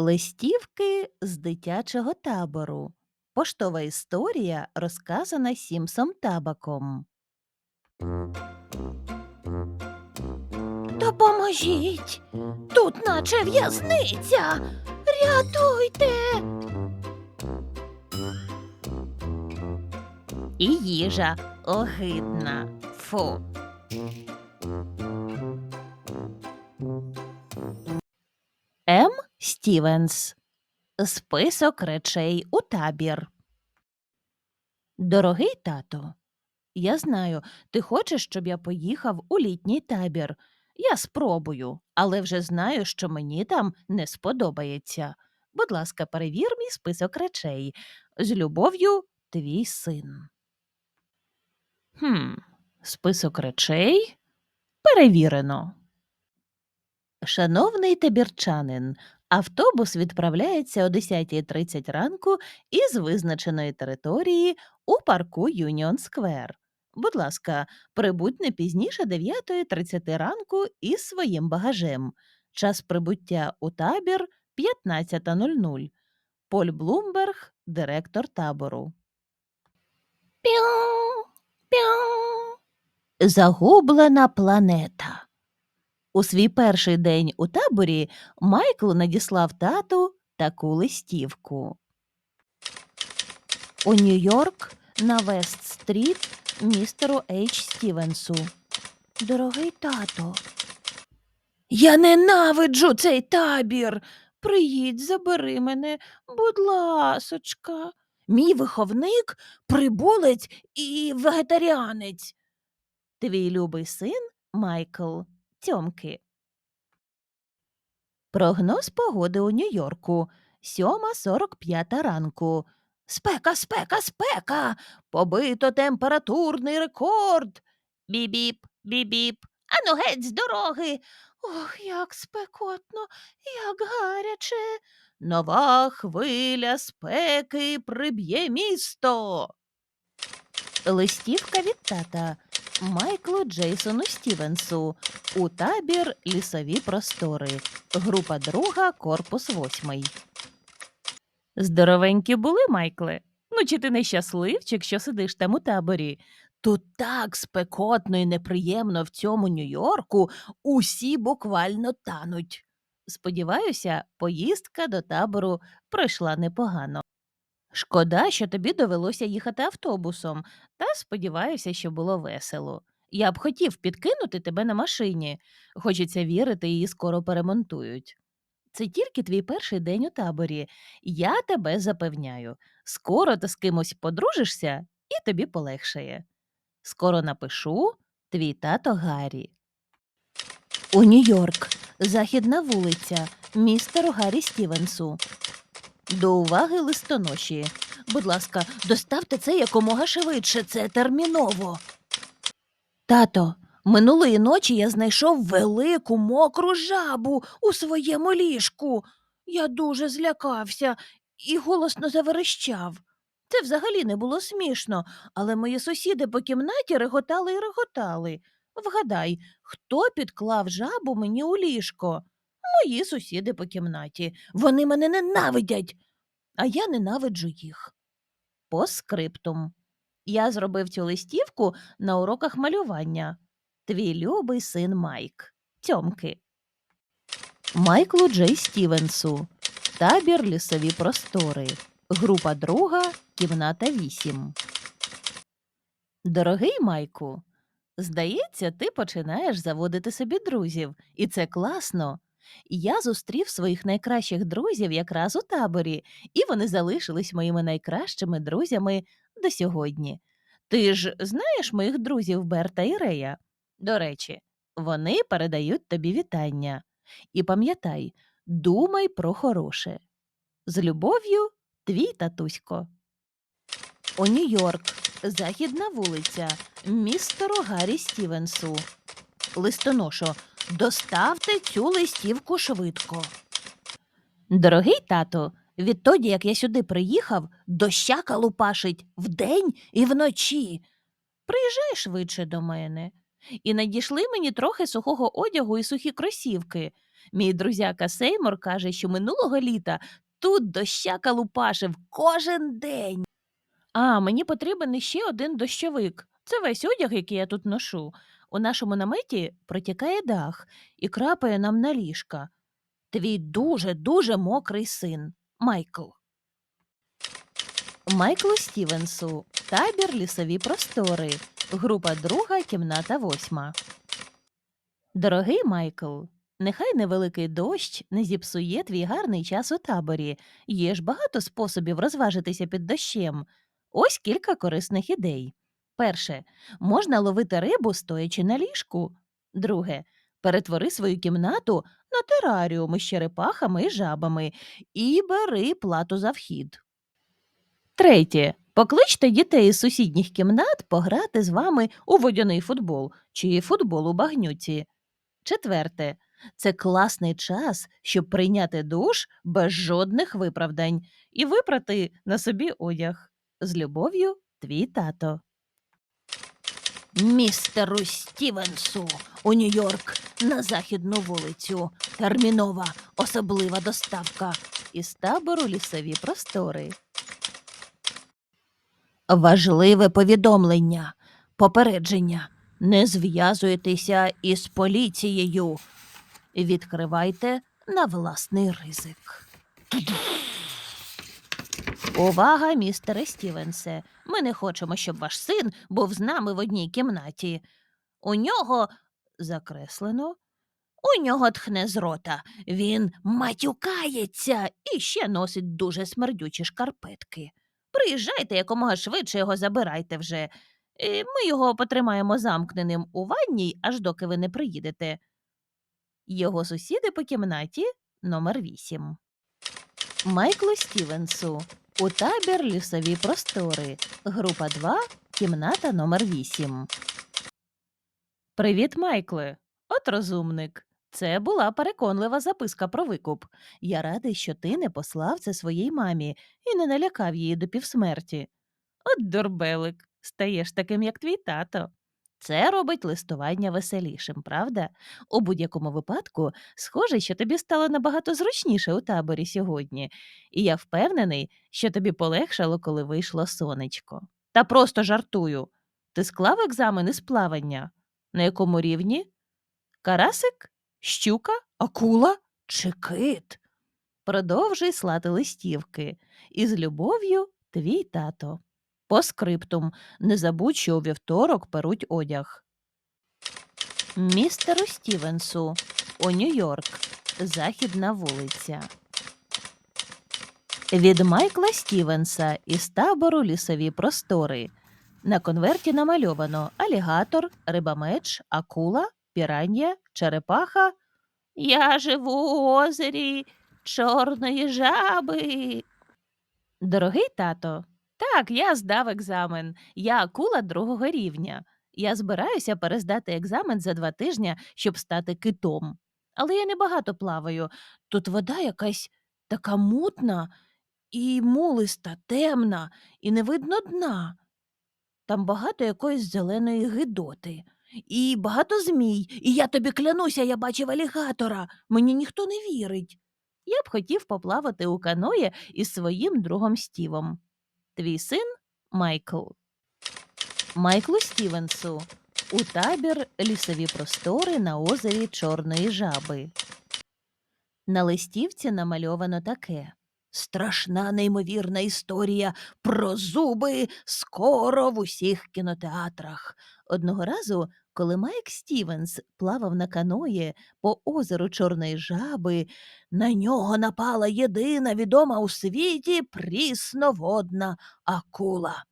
Листівки з дитячого табору. Поштова історія розказана Сімсом Табаком. Допоможіть! Тут наче в'язниця. Рятуйте. І їжа огидна. Фу. Стівенс. Список речей у табір. Дорогий тато, я знаю, ти хочеш, щоб я поїхав у літній табір. Я спробую, але вже знаю, що мені там не сподобається. Будь ласка, перевір мій список речей. З любов'ю, твій син. Хм, список речей перевірено. Шановний табірчанин, автобус відправляється о 10.30 ранку із визначеної території у парку Юніон Сквер. Будь ласка, прибудь не пізніше 9.30 ранку із своїм багажем. Час прибуття у табір 15.00. Поль Блумберг, директор табору. Піу, піу. Загублена планета. У свій перший день у таборі Майкл надіслав тату таку листівку. У Нью-Йорк на Вест-стріт містеру Ейч Стівенсу. Дорогий тато. Я ненавиджу цей табір. Приїдь, забери мене, будь ласочка. Мій виховник прибулець і вегетаріанець. Твій любий син Майкл Тьомки. Прогноз погоди у Нью-Йорку. 7.45 ранку. Спека, спека, спека. Побито температурний рекорд. Бібіп, бібіп. Ану геть з дороги. Ох, як спекотно, як гаряче. Нова хвиля спеки приб'є місто. Листівка від тата Майклу Джейсону Стівенсу у табір Лісові простори. Група друга, корпус восьмий. Здоровенькі були, Майкле. Ну, чи ти нещасливчик, що сидиш там у таборі? Тут так спекотно і неприємно в цьому Нью-Йорку, усі буквально тануть. Сподіваюся, поїздка до табору пройшла непогано. Шкода, що тобі довелося їхати автобусом, та сподіваюся, що було весело. Я б хотів підкинути тебе на машині. Хочеться вірити, її скоро перемонтують. Це тільки твій перший день у таборі. Я тебе запевняю. Скоро ти з кимось подружишся, і тобі полегшає. Скоро напишу твій тато Гаррі. У Нью-Йорк. Західна вулиця. Містеру Гаррі Стівенсу. До уваги листоноші. Будь ласка, доставте це якомога швидше, це терміново. Тато, минулої ночі я знайшов велику мокру жабу у своєму ліжку. Я дуже злякався і голосно заверещав. Це взагалі не було смішно, але мої сусіди по кімнаті реготали і реготали. Вгадай, хто підклав жабу мені у ліжко? Мої сусіди по кімнаті. Вони мене ненавидять, а я ненавиджу їх. По скриптум. Я зробив цю листівку на уроках малювання. Твій любий син Майк. Тьомки. Майклу Джей Стівенсу. Табір лісові простори. Група друга, кімната 8. Дорогий Майку, здається, ти починаєш заводити собі друзів, і це класно. Я зустрів своїх найкращих друзів якраз у таборі, і вони залишились моїми найкращими друзями до сьогодні. Ти ж знаєш моїх друзів Берта і Рея? До речі, вони передають тобі вітання. І пам'ятай, думай про хороше. З любов'ю, твій татусько. У Нью-Йорк. Західна вулиця. Містеру Гаррі Стівенсу. Листоношо, доставте цю листівку швидко. Дорогий тато, відтоді, як я сюди приїхав, дощака лупашить вдень і вночі. Приїжджай швидше до мене. І надійшли мені трохи сухого одягу і сухі кросівки. Мій друзяка Сеймур каже, що минулого літа тут дощака лупашив кожен день. А, мені потрібен іще один дощовик. Це весь одяг, який я тут ношу. У нашому наметі протікає дах і крапає нам на ліжка. Твій дуже дуже мокрий син Майкл. Майклу Стівенсу. Табір лісові простори. Група друга, кімната восьма. Дорогий Майкл, нехай невеликий дощ не зіпсує твій гарний час у таборі. Є ж багато способів розважитися під дощем. Ось кілька корисних ідей. Перше, можна ловити рибу, стоячи на ліжку. Друге, перетвори свою кімнату на тераріум із черепахами і жабами і бери плату за вхід. Третє. Покличте дітей із сусідніх кімнат пограти з вами у водяний футбол чи футбол у багнюці. Четверте. Це класний час, щоб прийняти душ без жодних виправдань і випрати на собі одяг. З любов'ю, твій тато. Містеру Стівенсу у Нью-Йорк на західну вулицю. Термінова особлива доставка із табору лісові простори. Важливе повідомлення. Попередження. Не зв'язуйтеся із поліцією. Відкривайте на власний ризик. Увага, містере Стівенсе. Ми не хочемо, щоб ваш син був з нами в одній кімнаті. У нього закреслено. У нього тхне з рота. Він матюкається і ще носить дуже смердючі шкарпетки. Приїжджайте якомога швидше його забирайте вже. Е, Ми його потримаємо замкненим у ванній, аж доки ви не приїдете. Його сусіди по кімнаті номер 8. Майклу Стівенсу. У табір лісові простори. Група 2, кімната номер 8. Привіт, Майкле. От розумник. Це була переконлива записка про викуп. Я радий, що ти не послав це своїй мамі і не налякав її до півсмерті. От дурбелик, стаєш таким, як твій тато. Це робить листування веселішим, правда? У будь-якому випадку, схоже, що тобі стало набагато зручніше у таборі сьогодні, і я впевнений, що тобі полегшало, коли вийшло сонечко. Та просто жартую. Ти склав екзамен із плавання? На якому рівні? Карасик? Щука? Акула? Чи кит? Продовжуй слати листівки. Із любов'ю твій тато. По скриптум. Не забудь, що у вівторок перуть одяг. Містеру Стівенсу. У Нью-Йорк. Західна вулиця. Від Майкла Стівенса із табору лісові простори. На конверті намальовано алігатор, рибамеч, акула, пірання, черепаха. Я живу у озері чорної жаби. Дорогий тато, так, я здав екзамен. Я акула другого рівня. Я збираюся перездати екзамен за два тижні, щоб стати китом. Але я небагато плаваю. Тут вода якась така мутна і мулиста, темна, і не видно дна. Там багато якоїсь зеленої гидоти. І багато змій, і я тобі клянуся, я бачив алігатора. Мені ніхто не вірить. Я б хотів поплавати у каное із своїм другом Стівом. Твій син Майкл. Майклу Стівенсу. У табір лісові простори на озері Чорної жаби. На листівці намальовано таке. Страшна неймовірна історія про зуби скоро в усіх кінотеатрах. Одного разу, коли Майк Стівенс плавав на каное по озеру Чорної жаби, на нього напала єдина відома у світі прісноводна акула.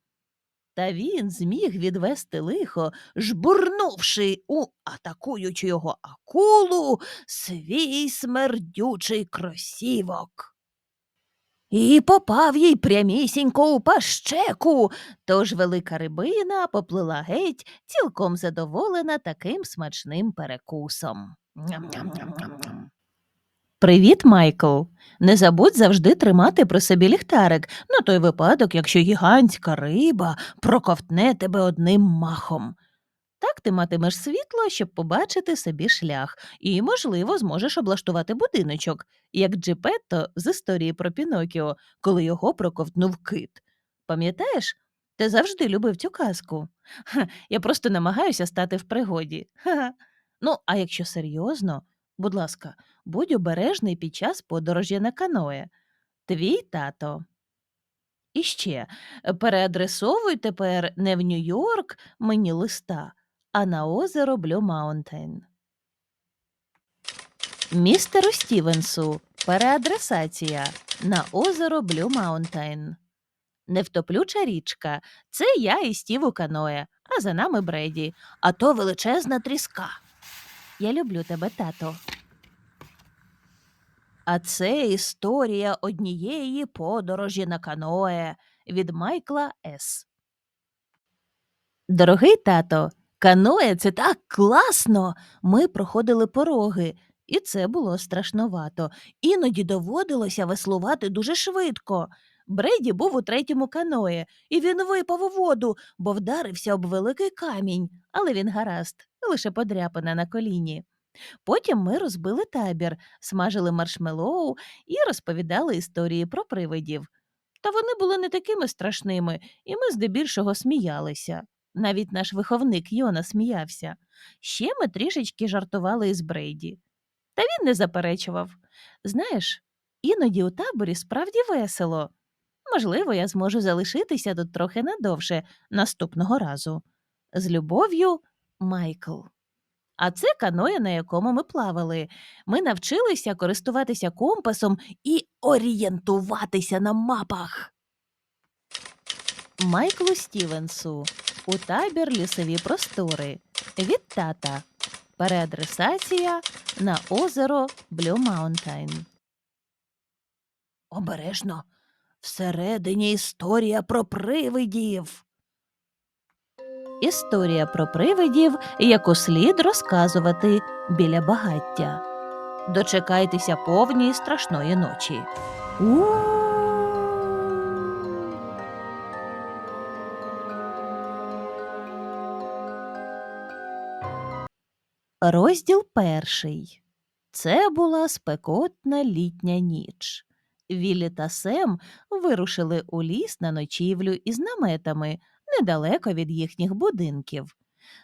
Та він зміг відвести лихо, жбурнувши у атакуючу його акулу свій смердючий кросівок. І попав їй прямісінько у пащеку, тож велика рибина поплила геть, цілком задоволена таким смачним перекусом. Привіт, Майкл. Не забудь завжди тримати при собі ліхтарик на той випадок, якщо гігантська риба проковтне тебе одним махом. Так ти матимеш світло, щоб побачити собі шлях, і, можливо, зможеш облаштувати будиночок, як Джепетто з історії про Пінокіо, коли його проковтнув кит. Пам'ятаєш? Ти завжди любив цю казку. Ха, я просто намагаюся стати в пригоді. Ха-ха. Ну, а якщо серйозно, будь ласка, будь обережний під час подорожі на каное. Твій тато. І ще переадресовуй тепер не в Нью-Йорк мені листа, а на озеро Блю Маунтейн. Містеру Стівенсу. Переадресація на озеро Блю Маунтейн. Невтоплюча річка. Це я і Стів у каное, а за нами Бреді. А то величезна тріска. Я люблю тебе, тато. А це історія однієї подорожі на каное від Майкла С. Дорогий тато, каное це так класно. Ми проходили пороги, і це було страшновато. Іноді доводилося веслувати дуже швидко. Бреді був у третьому каное, і він випав у воду, бо вдарився об великий камінь, але він гаразд, лише подряпина на коліні. Потім ми розбили табір, смажили маршмеллоу і розповідали історії про привидів. Та вони були не такими страшними, і ми здебільшого сміялися. Навіть наш виховник Йона сміявся. Ще ми трішечки жартували із Брейді. Та він не заперечував. Знаєш, іноді у таборі справді весело. Можливо, я зможу залишитися тут трохи надовше наступного разу. З любов'ю, Майкл. А це каноє, на якому ми плавали. Ми навчилися користуватися компасом і орієнтуватися на мапах. Майклу Стівенсу. У табір лісові простори. Від тата. Переадресація на озеро Блю Маунтайн. Обережно. Всередині історія про привидів. Історія про привидів, яку слід розказувати біля багаття. Дочекайтеся повній страшної ночі. у Розділ перший. Це була спекотна літня ніч. Віллі та Сем вирушили у ліс на ночівлю із наметами недалеко від їхніх будинків.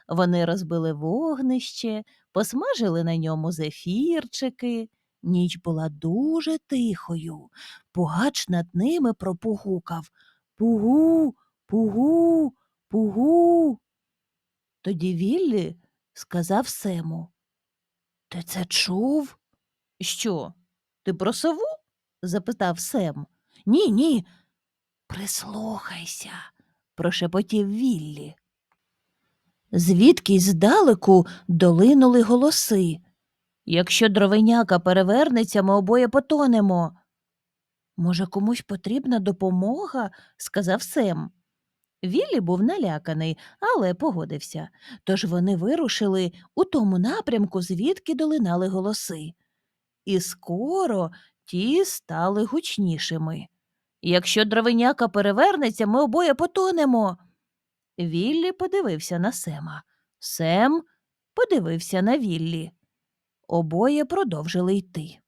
Вони розбили вогнище, посмажили на ньому зефірчики. Ніч була дуже тихою. Пугач над ними пропугукав Пугу, пугу, пугу. Тоді Віллі сказав Сему. Ти це чув? Що? Ти про сову? запитав Сем. Ні, ні. Прислухайся, прошепотів Віллі. Звідкись здалеку долинули голоси. Якщо дровеняка перевернеться, ми обоє потонемо. Може, комусь потрібна допомога? сказав Сем. Віллі був наляканий, але погодився. Тож вони вирушили у тому напрямку, звідки долинали голоси. І скоро ті стали гучнішими. Якщо дровеняка перевернеться, ми обоє потонемо. Віллі подивився на Сема. Сем подивився на Віллі. Обоє продовжили йти.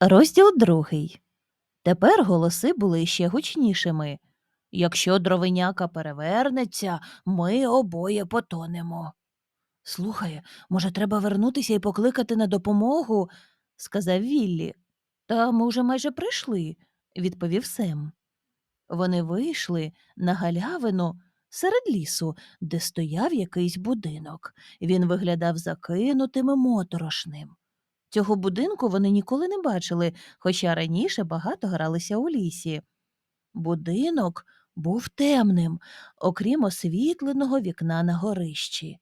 Розділ другий. Тепер голоси були ще гучнішими. Якщо дровеняка перевернеться, ми обоє потонемо. Слухай, може, треба вернутися і покликати на допомогу, сказав Віллі. Та ми вже майже прийшли, відповів Сем. Вони вийшли на галявину серед лісу, де стояв якийсь будинок. Він виглядав закинутим і моторошним. Цього будинку вони ніколи не бачили, хоча раніше багато гралися у лісі. Будинок був темним, окрім освітленого вікна на горищі.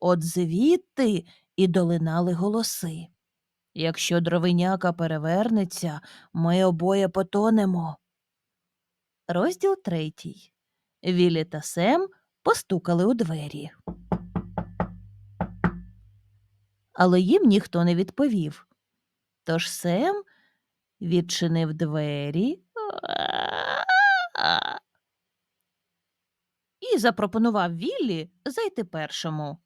От звідти і долинали голоси. Якщо дровеняка перевернеться, ми обоє потонемо. Розділ третій. Вілі та Сем постукали у двері. Але їм ніхто не відповів. Тож Сем відчинив двері запропонував Віллі зайти першому.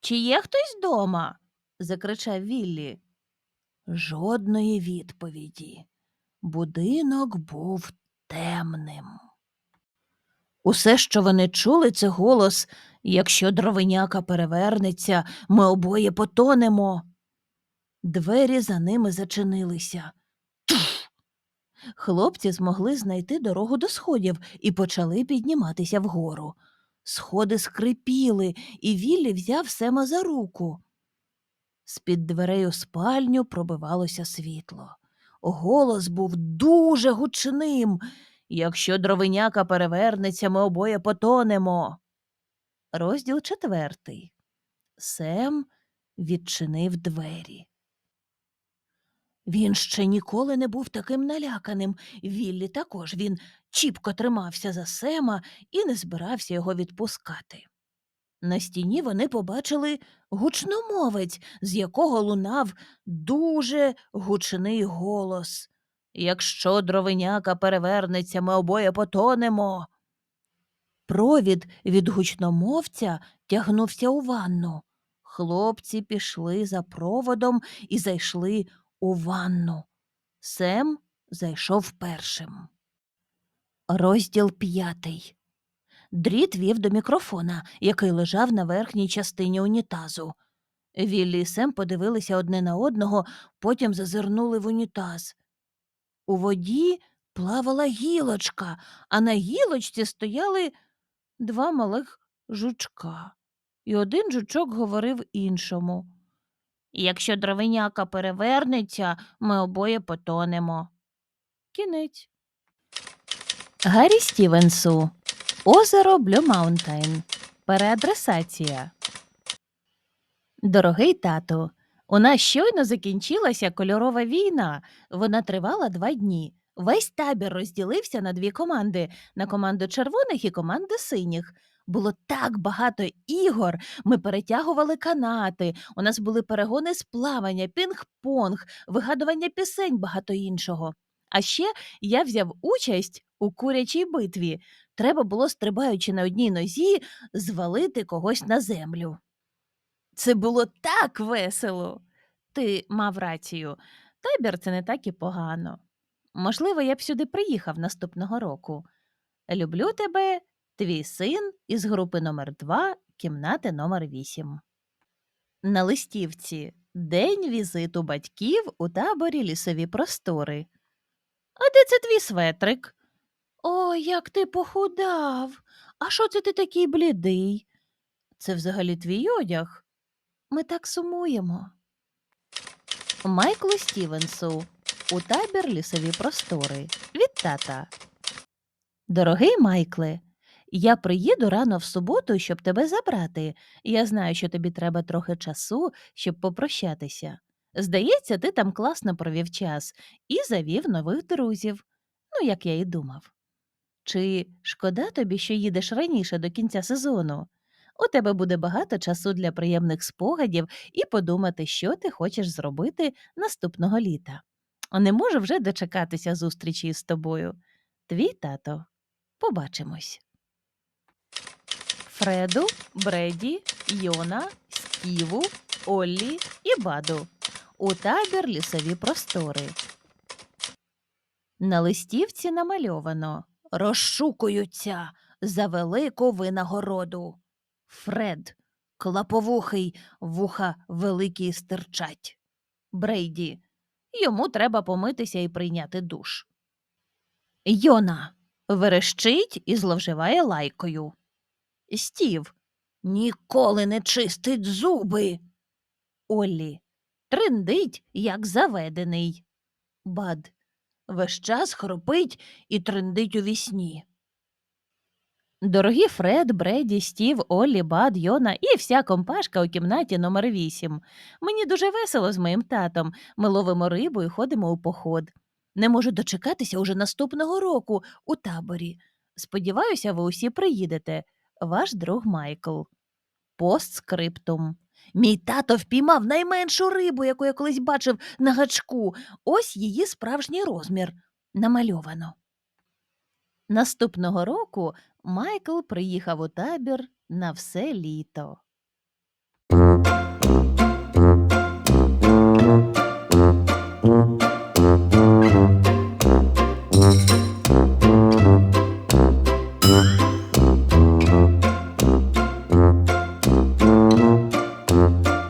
Чи є хтось дома? закричав Віллі. Жодної відповіді. Будинок був темним. Усе, що вони чули, це голос Якщо дровиняка перевернеться, ми обоє потонемо. Двері за ними зачинилися. Хлопці змогли знайти дорогу до сходів і почали підніматися вгору. Сходи скрипіли, і Віллі взяв Сема за руку. З-під дверей у спальню пробивалося світло. Голос був дуже гучним. Якщо дровиняка перевернеться, ми обоє потонемо. Розділ четвертий. Сем відчинив двері. Він ще ніколи не був таким наляканим. Віллі також він чіпко тримався за Сема і не збирався його відпускати. На стіні вони побачили гучномовець, з якого лунав дуже гучний голос. Якщо дровиняка перевернеться, ми обоє потонемо. Провід від гучномовця тягнувся у ванну. Хлопці пішли за проводом і зайшли у ванну. Сем зайшов першим. Розділ п'ятий. Дріт вів до мікрофона, який лежав на верхній частині унітазу. Віллі і Сем подивилися одне на одного, потім зазирнули в унітаз. У воді плавала гілочка, а на гілочці стояли два малих жучка. І один жучок говорив іншому. Якщо дровиняка перевернеться, ми обоє потонемо. Кінець. Гаррі Стівенсу. Озеро Блю Маунтайн. Переадресація. Дорогий тату, у нас щойно закінчилася кольорова війна. Вона тривала два дні. Весь табір розділився на дві команди на команду червоних і команду синіх. Було так багато ігор. Ми перетягували канати. У нас були перегони з плавання, пінг-понг, вигадування пісень, багато іншого. А ще я взяв участь у курячій битві. Треба було, стрибаючи на одній нозі, звалити когось на землю. Це було так весело. Ти мав рацію. Табір це не так і погано. Можливо, я б сюди приїхав наступного року. Люблю тебе, твій син із групи номер 2 кімнати номер 8 На листівці День візиту батьків у таборі лісові простори. А де це твій светрик? О, як ти похудав. А що це ти такий блідий? Це взагалі твій одяг. Ми так сумуємо. Майклу Стівенсу. У табір лісові простори. Від тата. Дорогий Майкле, я приїду рано в суботу, щоб тебе забрати. Я знаю, що тобі треба трохи часу, щоб попрощатися. Здається, ти там класно провів час і завів нових друзів. Ну, як я і думав. Чи шкода тобі, що їдеш раніше до кінця сезону? У тебе буде багато часу для приємних спогадів і подумати, що ти хочеш зробити наступного літа. Не можу вже дочекатися зустрічі з тобою. Твій тато. Побачимось. Фреду, Бреді, Йона, Стіву, Оллі і Баду. У табір лісові простори. На листівці намальовано розшукуються за велику винагороду. Фред, клаповухий, вуха великі стирчать. Брейді, йому треба помитися і прийняти душ. Йона верещить і зловживає лайкою. Стів ніколи не чистить зуби. Оллі триндить, як заведений. Бад весь час хропить і триндить у вісні. Дорогі Фред, Бреді, Стів, Оллі, Бад, Йона і вся компашка у кімнаті номер 8 Мені дуже весело з моїм татом. Ми ловимо рибу і ходимо у поход. Не можу дочекатися уже наступного року у таборі. Сподіваюся, ви усі приїдете. Ваш друг Майкл. Постскриптум. Мій тато впіймав найменшу рибу, яку я колись бачив на гачку. Ось її справжній розмір. Намальовано. Наступного року Майкл приїхав у табір на все літо.